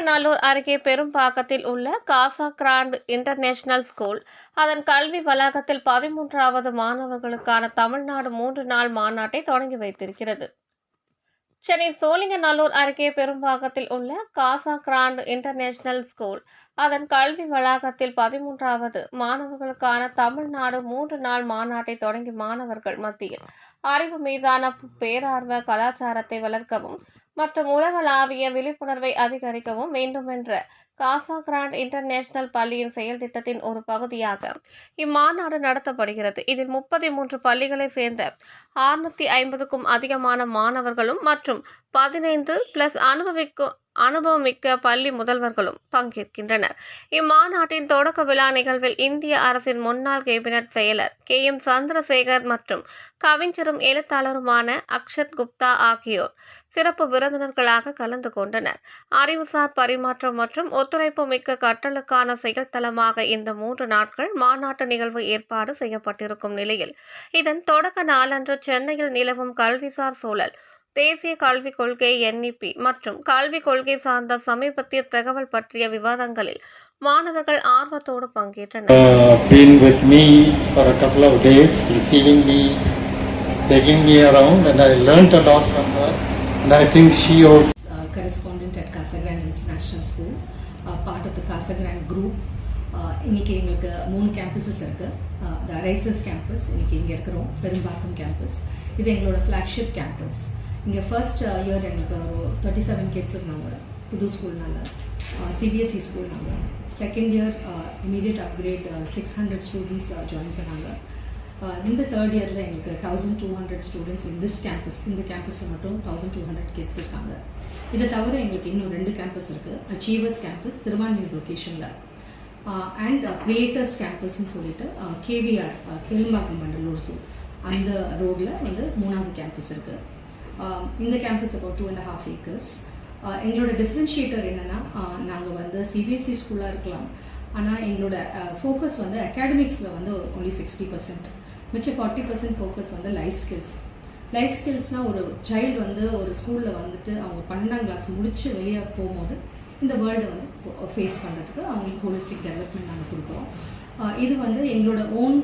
சோழிங்கநல்லூர் அருகே பெரும்பாக்கத்தில் உள்ள காசா grand international school அதன் கல்வி வளாகத்தில் பதிமூன்றாவது மாணவர்களுக்கான தமிழ்நாடு மூன்று நாள் மாநாட்டை தொடங்கி வைத்திருக்கிறது. சென்னை சோழிங்கநல்லூர் அருகே பெரும்பாக்கத்தில் உள்ள காசா கிராண்ட் இன்டர்நேஷனல் ஸ்கூல் அதன் கல்வி வளாகத்தில் பதிமூன்றாவது மாணவர்களுக்கான தமிழ்நாடு மூன்று நாள் மாநாட்டை தொடங்கி மாணவர்கள் மத்தியில் அறிவு மீதான பேரார்வ கலாச்சாரத்தை வளர்க்கவும் மற்றும் உலகளாவிய விழிப்புணர்வை அதிகரிக்கவும் வேண்டுமென்ற காசா கிராண்ட் இன்டர்நேஷனல் பள்ளியின் செயல் திட்டத்தின் ஒரு பகுதியாக இம்மாநாடு நடத்தப்படுகிறது. இதில் முப்பத்தி மூன்று பள்ளிகளை சேர்ந்த ஆறுநூத்தி ஐம்பதுக்கும் அதிகமான மாணவர்களும் மற்றும் பதினைந்து பிளஸ் அனுபவிக்கும் அனுபவம் மிக்க பள்ளி முதல்வர்களும் பங்கேற்கின்றனர். இம்மாநாட்டின் தொடக்க விழா நிகழ்வில் இந்திய அரசின் முன்னாள் கேபினட் செயலர் கே. எம். சந்திரசேகர் மற்றும் கவிஞரும் எழுத்தாளருமான அக்ஷத் குப்தா ஆகியோர் சிறப்பு விருந்தினர்களாக கலந்து கொண்டனர். அறிவுசார் பரிமாற்றம் மற்றும் ஒத்துழைப்பு மிக்க கற்றலுக்கான செயல்தளமாக இந்த மூன்று நாட்கள் மாநாட்டு நிகழ்வு ஏற்பாடு செய்யப்பட்டிருக்கும் நிலையில் இதன் தொடக்க நாளன்று சென்னையில் நிலவும் கல்விசார் சூழல் தேசிய கல்விக் கொள்கை என்இபி மற்றும் கல்விக் கொள்கை சார்ந்த சமீபத்திய தகவல் பற்றிய விவாதங்களில் மாணவர்கள் ஆர்வத்தோடு பங்கேற்றனர் uh, been with me for a couple of days, receiving me, taking me around, and I learnt a lot from her. And I think she also. uh, correspondent at Casa Grande International School, uh, part of the Casa Grande group. Uh, இன்னைக்கு எங்களுக்கு மூணு campuses இருக்கு த rises campus இன்னைக்கு இங்கே இருக்கிறோம் Perumbakkam campus இது எங்களோட flagship campus இங்கே ஃபர்ஸ்ட் இயர் uh, எங்களுக்கு ஒரு தேர்ட்டி செவன் கிட்ஸ் இருந்தாங்க புது ஸ்கூல்னால CBSE ஸ்கூல்னால second year immediate upgrade six hundred students join பண்ணாங்க. Uh, இந்த தேர்ட் இயரில் எங்களுக்கு thousand two hundred students in this campus இந்த கேம்பஸில் மட்டும் தௌசண்ட் டூ ஹண்ட்ரட் கிட்ஸ் இருக்காங்க. இதை தவிர எங்களுக்கு இன்னும் ரெண்டு கேம்பஸ் இருக்குது அச்சீவர்ஸ் கேம்பஸ் திருவான்மியூர் லொக்கேஷனில் அண்ட் கிரியேட்டர்ஸ் கேம்பஸ்ன்னு சொல்லிட்டு கேவிஆர் கேளும்பாக்கம் மண்டலூர் சூ அந்த ரோடில் வந்து மூணாவது கேம்பஸ் இருக்குது இந்த campus about two and half acres எங்களோட டிஃப்ரென்ஷியேட்டர் என்னென்னா uh, நாங்கள் வந்து சிபிஎஸ்சி ஸ்கூலாக இருக்கலாம். ஆனால் எங்களோட uh, ஃபோக்கஸ் வந்து அகாடமிக்ஸில் வந்து ஒன்லி சிக்ஸ்டி பர்சன்ட் மிச்சம் ஃபார்ட்டி பர்சன்ட் ஃபோக்கஸ் வந்து லைஃப் ஸ்கில்ஸ் லைஃப் ஸ்கில்ஸ்னால் ஒரு சைல்டு வந்து ஒரு ஸ்கூலில் வந்துட்டு அவங்க பன்னெண்டாம் கிளாஸ் முடித்து வெளியே போகும்போது இந்த வேர்ல்டை வந்து ஃபேஸ் பண்ணுறதுக்கு அவங்களுக்கு ஹோலிஸ்டிக் டெவலப்மெண்ட் நாங்கள் கொடுக்குறோம். Uh, இது வந்து எங்களோட ஓன்